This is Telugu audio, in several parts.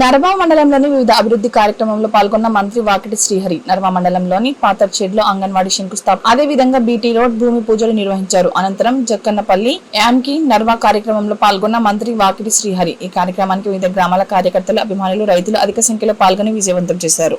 నర్మా మండలంలోని వివిధ అభివృద్ధి కార్యక్రమంలో పాల్గొన్న మంత్రి వాకిటి శ్రీహరి నర్మా మండలంలోని పాతర్చేడ్లో అంగన్వాడీ శంకుస్థాపన అదే విధంగా బీటీ రోడ్ భూమి పూజలు నిర్వహించారు. అనంతరం జక్కన్నపల్లి యామ్కి నర్మా కార్యక్రమంలో పాల్గొన్న మంత్రి వాకిటి శ్రీహరి ఈ కార్యక్రమానికి వివిధ గ్రామాల కార్యకర్తలు అభిమానులు రైతులు అధిక సంఖ్యలో పాల్గొని విజయవంతం చేశారు.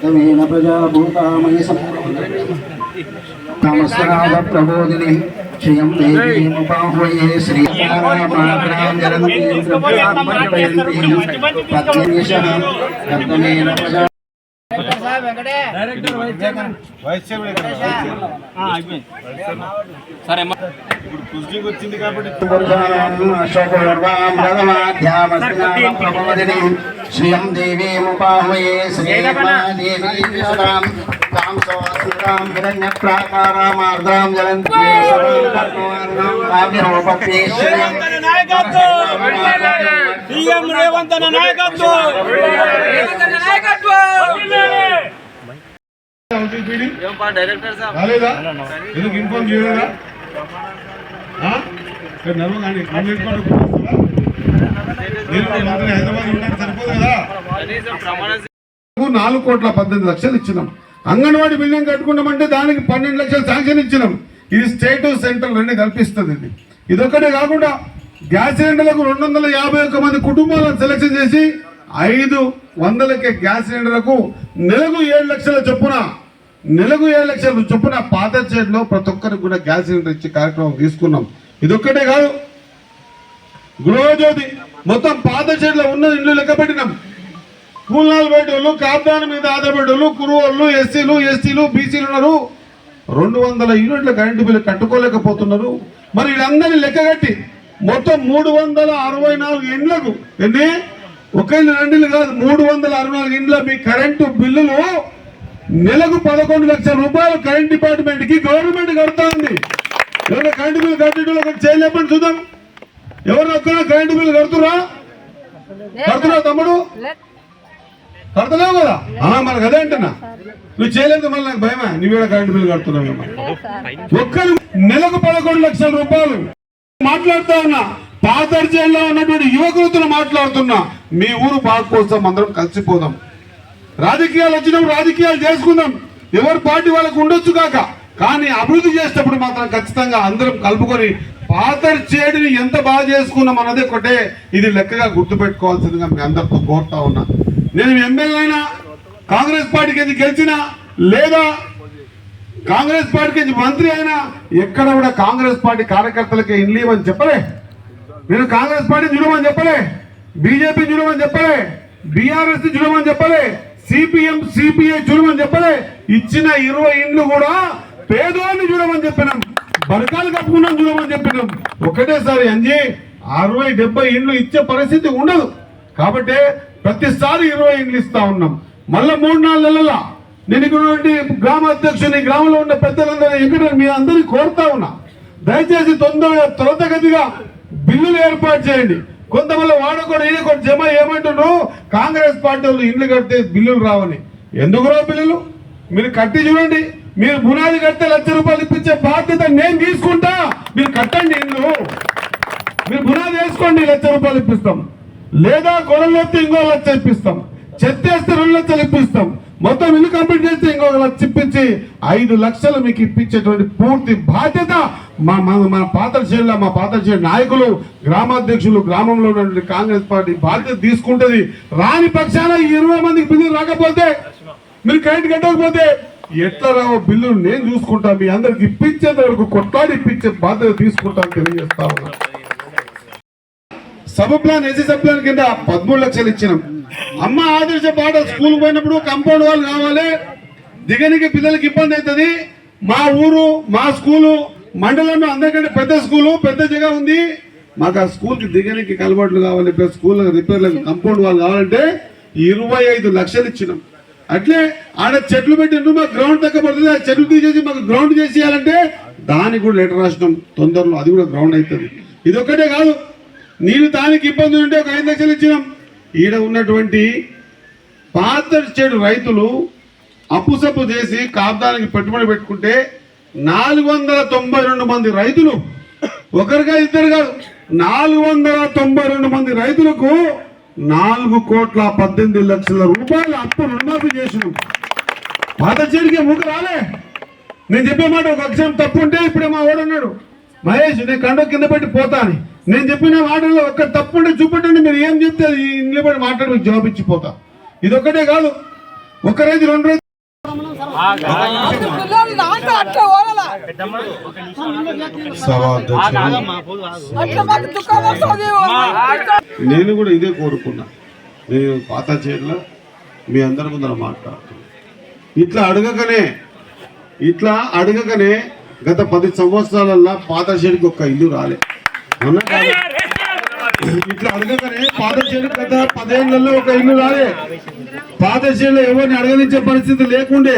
తమేన ప్రజాభూతామయ కామస్వరాజ ప్రబోధిని శ్రియం దేవీముపాహ్వయే శ్రీరామాగ్రాంజలంతీం ప్రజా సరే వచ్చింది కాబట్టి విశ్రాం కాం సోసురాం హిరణ్య ప్రాకారామార్ద్రాం సీఎం రేవంత్ అన్న నాయకత్వం! ఇన్ఫార్మ్ చేయలేదా? ఆ? ఇక్కడ నడవ కానీ మళ్ళీ ఇన్ఫార్మ్ వస్తుందా? మీరు కూడా మాత్రం హైదరాబాద్ ఉండడానికి సరిపోదు కదా? నాలుగు కోట్ల పద్దెనిమిది లక్షలు ఇచ్చినాం. అంగన్వాడీ బిల్డింగ్ కట్టుకున్నామంటే దానికి పన్నెండు లక్షలు శాంక్షన్ ఇచ్చినాం. ఇది స్టేట్ సెంట్రల్ రెండు కల్పిస్తుంది ఇది. ఇదొక్కటే కాకుండా గ్యాస్ సిలిండర్లకు రెండు వందల యాభై ఒక్క మంది కుటుంబాలను సెలెక్షన్ చేసి ఐదు వందలకే గ్యాస్ సిలిండర్లకు నెలకు ఏడు లక్షల చొప్పున నెలకు ఏడు లక్షల చొప్పున పాత చేతిలో ప్రతి ఒక్కరికి కూడా గ్యాస్ సిలిండర్ ఇచ్చే కార్యక్రమం తీసుకున్నాం. ఇదొక్కటే కాదు గృహజ్యోతి మొత్తం పాత చెట్ల ఉన్న ఇల్లు లెక్క పెట్టినాం. కూలాలు పెట్టేవాళ్ళు కాపుదాని మీద ఆధారపడేవాళ్ళు కురువాళ్ళు ఎస్సీలు ఎస్టీలు బీసీలు ఉన్నారు. రెండు వందల యూనిట్ల కరెంటు బిల్లు కట్టుకోలేకపోతున్నారు. మరి వీళ్ళందరినీ లెక్క కట్టి మొత్తం మూడు వందల అరవై నాలుగు ఇండ్లకు ఎన్ని ఒక ఇల్లు రెండు కాదు మూడు వందల అరవై నాలుగు ఇండ్ల మీ కరెంటు బిల్లులు నెలకు పదకొండు లక్షల రూపాయలు కరెంట్ డిపార్ట్మెంట్కి గవర్నమెంట్ కడతా ఉంది. ఎవరైనా కరెంటు బిల్లు కట్టి ఒకటి చూద్దాం. ఎవరు ఒక్కరా కరెంటు బిల్లు కడుతురా కడుతురా తమ్ముడు? కడతలేవు కదా? మనకు అదే అంటున్నా. నువ్వు చేయలేదు మళ్ళీ నాకు భయమా? నువ్వు కూడా కరెంటు బిల్లు కడుతున్నావు ఒక్కరు నెలకు పదకొండు లక్షల రూపాయలు. మాట్లాడుతా ఉన్నా. పాతర్జీలో ఉన్నటువంటి యువకులతో మాట్లాడుతున్నా. మీ ఊరు బాగు కోసం అందరం కలిసిపోదాం. రాజకీయాలు వచ్చినప్పుడు రాజకీయాలు చేసుకుందాం. ఎవరి పార్టీ వాళ్ళకు ఉండొచ్చు కాక. కానీ అభివృద్ధి చేసేటప్పుడు మాత్రం ఖచ్చితంగా అందరం కలుపుకొని పాతర్ చేడిని ఎంత బాగా చేసుకున్నాం అన్నది ఒకటే. ఇది లెక్కగా గుర్తుపెట్టుకోవాల్సిందిగా మీ అందరితో కోరుతా ఉన్నా. నేను ఎమ్మెల్యేనా? కాంగ్రెస్ పార్టీకి అది గెలిచినా? లేదా? కాంగ్రెస్ పార్టీకి మంత్రి అయినా? ఎక్కడ కూడా కాంగ్రెస్ పార్టీ కార్యకర్తలకి ఇల్లు ఇవ్వని చెప్పలే. నేను కాంగ్రెస్ పార్టీ చూడమని చెప్పలే. బీజేపీ చూడమని చెప్పలే. బీఆర్ఎస్ చూడమని చెప్పలే. సిపిఎం సిపిఐ చూడమని చెప్పలే. ఇచ్చిన ఇరవై ఇండ్లు కూడా పేదవాడిని చూడమని చెప్పినాం. బరకాలు కప్పుకున్నాం చూడమని చెప్పినాం. ఒకటేసారి అంజి అరవై డెబ్బై ఇండ్లు ఇచ్చే పరిస్థితి ఉండదు. కాబట్టి ప్రతిసారి ఇరవై ఇండ్లు ఇస్తా ఉన్నాం. మళ్ళీ మూడు నాలుగు నెలల నేను ఇక్కడ గ్రామ అధ్యక్షుని గ్రామంలో ఉన్న పెద్దలందరూ ఇక్కడ మీ అందరినీ కోరుతా ఉన్నా. దయచేసి తొందరగా త్వరతగతిగా బిల్లులు ఏర్పాటు చేయండి. కొంతమంది వాడకూడదు ఈయనకూడదు జమ ఏమంటున్నారు కాంగ్రెస్ పార్టీ వాళ్ళు ఇండ్లు కడితే బిల్లులు రావని. ఎందుకు రా బిల్లులు? మీరు కట్టి చూడండి. మీరు పునాది కడితే లక్ష రూపాయలు ఇప్పించే బాధ్యత నేను తీసుకుంటా. మీరు కట్టండి ఇల్లు. మీరు పునాది వేసుకోండి లక్ష రూపాయలు ఇప్పిస్తాం. లేదా గొడవలు ఇంకో లక్ష ఇప్పిస్తాం. చెత్తేస్తే రెండు లక్షలు ఇప్పిస్తాం. మొత్తం ఇల్లు కంప్లీట్ చేస్తే ఇంకొక లక్ష ఇప్పించి ఐదు లక్షలు మీకు ఇప్పించేటువంటి పూర్తి బాధ్యత మా మన మన పాతల మా పాతల నాయకులు గ్రామాధ్యక్షులు గ్రామంలో ఉన్నటువంటి కాంగ్రెస్ పార్టీ బాధ్యత తీసుకుంటుంది. రాని పక్షాన ఈ ఇరవై మందికి బిల్లు రాకపోతే మీరు కరెంట్ కట్టకపోతే ఎట్లా రావో బిల్లు నేను చూసుకుంటా మీ అందరికి ఇప్పించేంత వరకు కొట్లాడి ఇప్పించే బాధ్యత తీసుకుంటాను తెలియజేస్తా ఉన్నా. Sub plan SC sub plan కింద పదమూడు లక్షలు ఇచ్చినాం. అమ్మ ఆదర్శ పాట స్కూల్ పోయినప్పుడు కంపౌండ్ వాళ్ళు కావాలి దిగనికి పిల్లలకి ఇబ్బంది అవుతుంది. మా ఊరు మా స్కూలు మండలంలో అందరికంటే పెద్ద స్కూలు పెద్ద జగ ఉంది. మాకు ఆ స్కూల్కి దిగనికి కలవాట్లు కావాలి స్కూల్ రిపేర్లకు కంపౌండ్ వాళ్ళు కావాలంటే ఇరవై ఐదు లక్షలు ఇచ్చినాం. అట్లే ఆడ చెట్లు పెట్టిండు మాకు గ్రౌండ్ తగ్గబడుతుంది ఆ చెట్లు తీసేసి మాకు గ్రౌండ్ చేసేయాలంటే దానికి కూడా లెటర్ రాసినాం. తొందరలో అది కూడా గ్రౌండ్ అవుతుంది. ఇది ఒక్కటే కాదు నేను దానికి ఇబ్బంది ఉంటే ఒక ఐదు లక్షలు ఇచ్చినాం. ఈడ ఉన్నటువంటి పాత చెడు రైతులు అప్పుసప్పు చేసి కాబ్దానికి పెట్టుబడి పెట్టుకుంటే నాలుగు వందల తొంభై రెండు మంది రైతులు ఒకరిగా ఇద్దరు కాదు నాలుగు వందల తొంభై రెండు మంది రైతులకు నాలుగు కోట్ల పద్దెనిమిది లక్షల రూపాయల అప్పు రుణమాఫీ చేసినాం. పాత చెడికి మూక రాలే. నేను చెప్పే మాట ఒక అక్షరం తప్పు ఉంటే ఇప్పుడే మా వాడు అన్నాడు. మహేష్ నేను కండ కింద పెట్టి పోతా అని. నేను చెప్పిన మాటల్లో ఒక్క తప్పు ఉంటే చూపెట్టండి మీరు ఏం చెప్తే అది ఇంట్లో పడి మాట్లాడి మీకు జవాబు ఇచ్చి పోతా. ఇది ఒక్కటే కాదు. ఒక రైతు రెండు రైతు నేను కూడా ఇదే కోరుకున్నా. నేను పాత చీరలో మీ అందరి ముందర మాట్లాడుతున్నా. ఇట్లా అడగకనే ఇట్లా అడగకనే గత పది సంవత్సరాలల్లో పాత చెడుకి ఒక్క ఇల్లు రాలే? ఇట్లా అడగకనే పాత చెడు గత పదేళ్ళలో ఒక ఇల్లు రాలే. పాత చెడులో ఎవరిని అడగనిచ్చే పరిస్థితి లేకుండే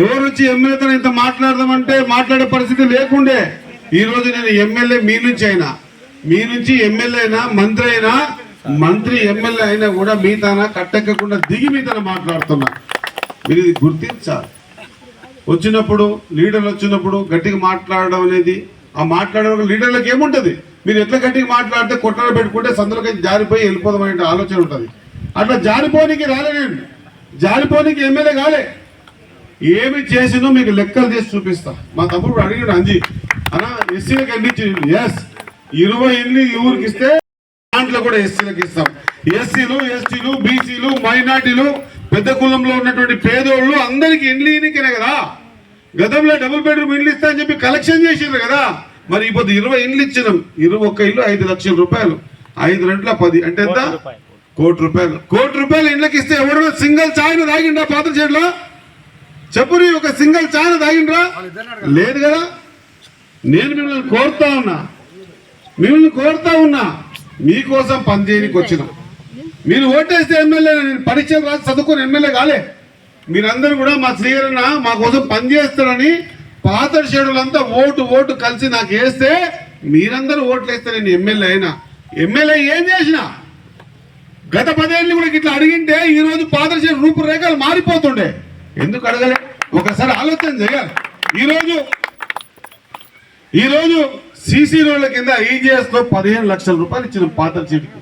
ఎవరు వచ్చి ఎమ్మెల్యేతో ఇంత మాట్లాడదామంటే మాట్లాడే పరిస్థితి లేకుండే. ఈరోజు నేను ఎమ్మెల్యే మీ నుంచి అయినా మీ నుంచి ఎమ్మెల్యే అయినా మంత్రి అయినా మంత్రి ఎమ్మెల్యే అయినా కూడా మీ తన కట్టెక్కకుండా దిగి మీ తన మాట్లాడుతున్నా. మీరు ఇది గుర్తించాలి. వచ్చినప్పుడు లీడర్లు వచ్చినప్పుడు గట్టిగా మాట్లాడడం అనేది ఆ మాట్లాడడం లీడర్లకు ఏముంటుంది? మీరు ఎట్లా గట్టిగా మాట్లాడితే కొట్టాలు పెట్టుకుంటే సందులకి జారిపోయి వెళ్ళిపోదాం అనే ఆలోచన ఉంటుంది. అట్లా జారిపోనికి రాలే నేను. జారిపోనికి ఎమ్మెల్యే కాలే. ఏమి చేసినో మీకు లెక్కలు చేసి చూపిస్తా. మా తమ్ముడు అడిగాడు అంజి అన్నా ఎస్సీలకు ఎన్ని ఎస్ ఇరవై ఇల్లు ఈ ఊరికి ఇస్తే దాంట్లో కూడా ఎస్సీలకు ఇస్తాం. ఎస్సీలు ఎస్టీలు బీసీలు మైనార్టీలు పెద్ద కులంలో ఉన్నటువంటి పేదోళ్ళు అందరికి ఇండ్లు ఈయనకేనే కదా. గతంలో డబుల్ బెడ్రూమ్ ఇండ్లు ఇస్తా అని చెప్పి కలెక్షన్ చేసిండ్రు కదా. మరి ఇప్పుడు ఇరవై ఇండ్లు ఇచ్చినాం. ఇరవై ఒక్క ఇల్లు ఐదు లక్షల రూపాయలు. ఐదు రెంట్ల పది. అంటే ఎంత? కోటి రూపాయలు. కోటి రూపాయలు. ఇండ్లకి ఇస్తే ఎవడో సింగిల్ ఛాయ్ తాగిండా పాత చెట్లో చెప్పు నీ ఒక సింగిల్ ఛాయ్ తాగిండ్రా? లేదు కదా? నేను మిమ్మల్ని కోరుతా ఉన్నా. మిమ్మల్ని కోరుతా ఉన్నా. మీకోసం పనిచేయనికి వచ్చిన. మీరు ఓటేస్తే ఎమ్మెల్యే నేను పరీక్షలు రాసి చదువుకొని ఎమ్మెల్యే కాలే. మీరందరూ కూడా మా శ్రీహరణ మా కోసం పనిచేస్తారని పాత షెడ్యూలంతా ఓటు ఓటు కలిసి నాకు వేస్తే మీరందరూ ఓట్లు వేస్తే నేను ఎమ్మెల్యే అయినా. ఎమ్మెల్యే ఏం చేసినా? గత పదేళ్ళు కూడా ఇట్లా అడిగింటే ఈ రోజు పాదర్శ రూపురేఖలు మారిపోతుండే. ఎందుకు అడగలే? ఒకసారి ఆలోచన చేయాలి. ఈ రోజు ఈ రోజు సీసీ రోడ్ల కింద ఈజీఎస్లో పదిహేను లక్షల రూపాయలు ఇచ్చిన పాత చీటికి.